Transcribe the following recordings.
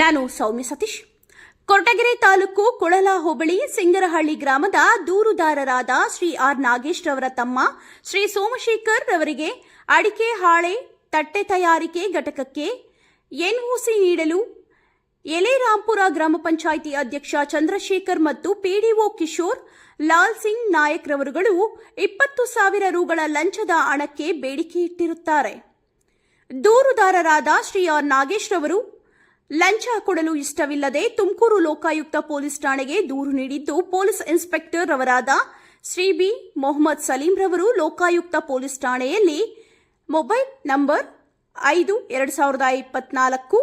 ನಾನು ಸೌಮ್ಯ ಸತೀಶ್. ಕೊರಟಗೆರೆ ತಾಲೂಕು ಕೊಳಲ ಹೋಬಳಿ ಸಿಂಗರಹಳ್ಳಿ ಗ್ರಾಮದ ದೂರುದಾರರಾದ ಶ್ರೀ ಆರ್ ನಾಗೇಶ್ ರವರ ತಮ್ಮ, ಶ್ರೀ ಸೋಮಶೇಖರ್ ರವರಿಗೆ ಅಡಿಕೆ ಹಾಳೆ, ತಟ್ಟೆ ತಯಾರಿಕೆ ಘಟಕಕ್ಕೆ ಎನ್ಒಸಿ ನೀಡಲು ಎಲೆರಾಂಪುರ ಗ್ರಾಮ ಪಂಚಾಯಿತಿ ಅಧ್ಯಕ್ಷ ಚಂದ್ರಶೇಖರ್ ಮತ್ತು ಪಿಡಿಒ ಕಿಶೋರ್, ಲಾಲ್ ಸಿಂಗ್ ನಾಯಕ್ ರವರುಗಳು ಇಪ್ಪತ್ತು ಸಾವಿರ ರುಗಳ ಲಂಚದ ಹಣಕ್ಕೆ ಬೇಡಿಕೆ ಇಟ್ಟಿರುತ್ತಾರೆ. ದೂರುದಾರರಾದ ಶ್ರೀ ಆರ್ ನಾಗೇಶ್ ರವರು ಲಂಚ ಕೊಡಲು ಇಷ್ಟವಿಲ್ಲದೆ ತುಮಕೂರು ಲೋಕಾಯುಕ್ತ ಪೊಲೀಸ್ ಠಾಣೆಗೆ ದೂರು ನೀಡಿದ್ದು ಪೊಲೀಸ್ ಇನ್ಸ್ಪೆಕ್ಟರ್ ಅವರಾದ ಶ್ರೀ ಬಿ. ಮೊಹಮ್ಮದ್ ಸಲೀಂ ರವರು ಲೋಕಾಯುಕ್ತ ಪೊಲೀಸ್ ಠಾಣೆಯಲ್ಲಿ ಮೊಬೈಲ್ ನಂಬರ್ ಐದು ಎರಡು ಸಾವಿರದ ಇಪ್ಪತ್ನಾಲ್ಕು,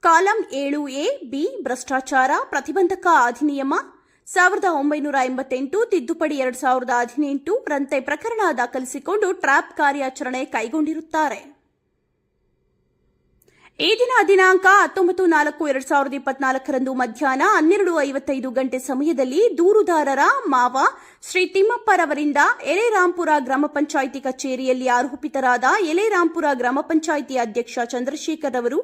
ಕಾಲಂ ಏಳು ಎ, ಬಿ ಭ್ರಷ್ಟಾಚಾರ ಪ್ರತಿಬಂಧಕ ಅಧಿನಿಯಮ ಸಾವಿರದ ಒಂಬೈನೂರ ಎಂಬತ್ತೆಂಟು, ತಿದ್ದುಪಡಿ ಎರಡು ಸಾವಿರದ ಹದಿನೆಂಟು ರಂತೆ ಪ್ರಕರಣ ದಾಖಲಿಸಿಕೊಂಡು ಟ್ರ್ಯಾಪ್ ಕಾರ್ಯಾಚರಣೆ ಕೈಗೊಂಡಿರುತ್ತಾರೆ. ಈ ದಿನ ದಿನಾಂಕ ಹತ್ತೊಂಬತ್ತು, ನಾಲ್ಕು, ಎರಡ್ ಸಾವಿರದ ಇಪ್ಪತ್ನಾಲ್ಕರಂದು ಮಧ್ಯಾಹ್ನ ಹನ್ನೆರಡು ಐವತ್ತೈದು ಗಂಟೆ ಸಮಯದಲ್ಲಿ ದೂರುದಾರರ ಮಾವ ಶ್ರೀ ತಿಮ್ಮಪ್ಪರವರಿಂದ ಎಲೆರಾಂಪುರ ಗ್ರಾಮ ಪಂಚಾಯಿತಿ ಕಚೇರಿಯಲ್ಲಿ ಆರೋಪಿತರಾದ ಎಲೆರಾಂಪುರ ಗ್ರಾಮ ಪಂಚಾಯಿತಿ ಅಧ್ಯಕ್ಷ ಚಂದ್ರಶೇಖರ್ ಅವರು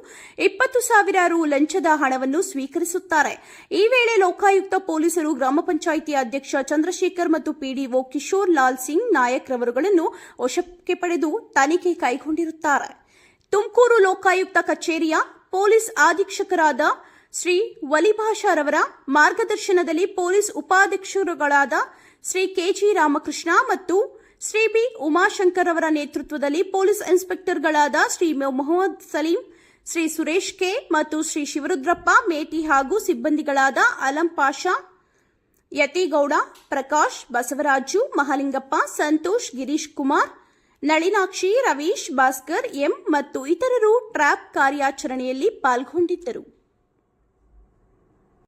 ಇಪ್ಪತ್ತು ಸಾವಿರ ರು ಲಂಚದ ಹಣವನ್ನು ಸ್ವೀಕರಿಸುತ್ತಾರೆ. ಈ ವೇಳೆ ಲೋಕಾಯುಕ್ತ ಪೊಲೀಸರು ಗ್ರಾಮ ಪಂಚಾಯಿತಿ ಅಧ್ಯಕ್ಷ ಚಂದ್ರಶೇಖರ್ ಮತ್ತು ಪಿಡಿಒ ಕಿಶೋರ್ ಲಾಲ್ ಸಿಂಗ್ ನಾಯಕ್ ರವರುಗಳನ್ನು ವಶಕ್ಕೆ ಪಡೆದು ತನಿಖೆ ಕೈಗೊಂಡಿರುತ್ತಾರೆ. ತುಮಕೂರು ಲೋಕಾಯುಕ್ತ ಕಚೇರಿಯ ಪೊಲೀಸ್ ಅಧೀಕ್ಷಕರಾದ ಶ್ರೀ ವಲಿಭಾಷಾರವರ ಮಾರ್ಗದರ್ಶನದಲ್ಲಿ ಪೊಲೀಸ್ ಉಪಾಧ್ಯಕ್ಷರುಗಳಾದ ಶ್ರೀ ಕೆಜಿ ರಾಮಕೃಷ್ಣ ಮತ್ತು ಶ್ರೀ ಬಿ ಉಮಾಶಂಕರ್ ಅವರ ನೇತೃತ್ವದಲ್ಲಿ ಪೊಲೀಸ್ ಇನ್ಸ್ಪೆಕ್ಟರ್ಗಳಾದ ಶ್ರೀ ಮೊಹಮ್ಮದ್ ಸಲೀಂ, ಶ್ರೀ ಸುರೇಶ್ ಕೆ ಮತ್ತು ಶ್ರೀ ಶಿವರುದ್ರಪ್ಪ, ಮೇಟಿ ಹಾಗೂ ಸಿಬ್ಬಂದಿಗಳಾದ ಅಲಂ ಪಾಷಾ, ಯತಿಗೌಡ, ಪ್ರಕಾಶ್, ಬಸವರಾಜು, ಮಹಾಲಿಂಗಪ್ಪ, ಸಂತೋಷ್, ಗಿರೀಶ್ ಕುಮಾರ್ ನಳಿನಾಕ್ಷಿ ರವೀಶ್ ಭಾಸ್ಕರ್ ಎಂ ಮತ್ತು ಇತರರು ಟ್ರ್ಯಾಪ್ ಕಾರ್ಯಾಚರಣೆಯಲ್ಲಿ ಪಾಲ್ಗೊಂಡಿದ್ದರು.